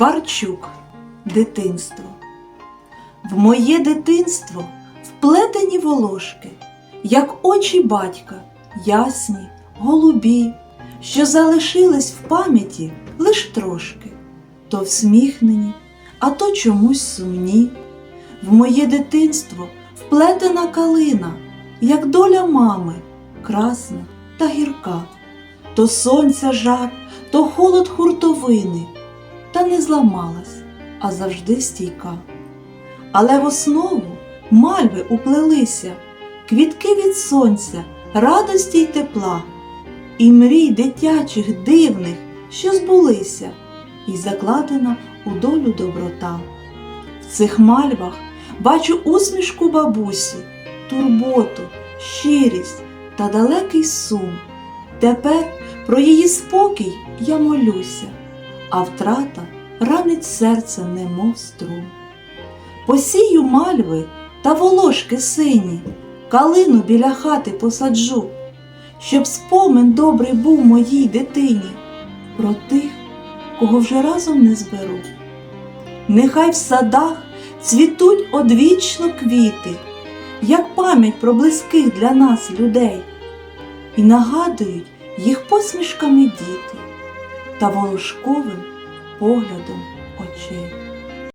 Барчук Дитинство. В моє дитинство вплетені волошки, як очі батька, ясні, голубі, що залишились в пам'яті лиш трошки, то всміхнені, а то чомусь сумні. В моє дитинство вплетена калина, як доля мами, красна та гірка, то сонця жар, то холод хуртовини, та не зламалась, а завжди стійка. Але в основу мальви уплелися, квітки від сонця, радості й тепла, і мрій дитячих дивних, що збулися, і закладена у долю доброта. В цих мальвах бачу усмішку бабусі, турботу, щирість та далекий сум. Тепер про її спокій я молюся, а втрата ранить серце, немов струм. Посію мальви та волошки сині, калину біля хати посаджу, щоб спомин добрий був моїй дитині про тих, кого вже разом не зберу. Нехай в садах цвітуть одвічно квіти, як пам'ять про близьких для нас людей, і нагадують їх посмішками діти та волошковим поглядом очей.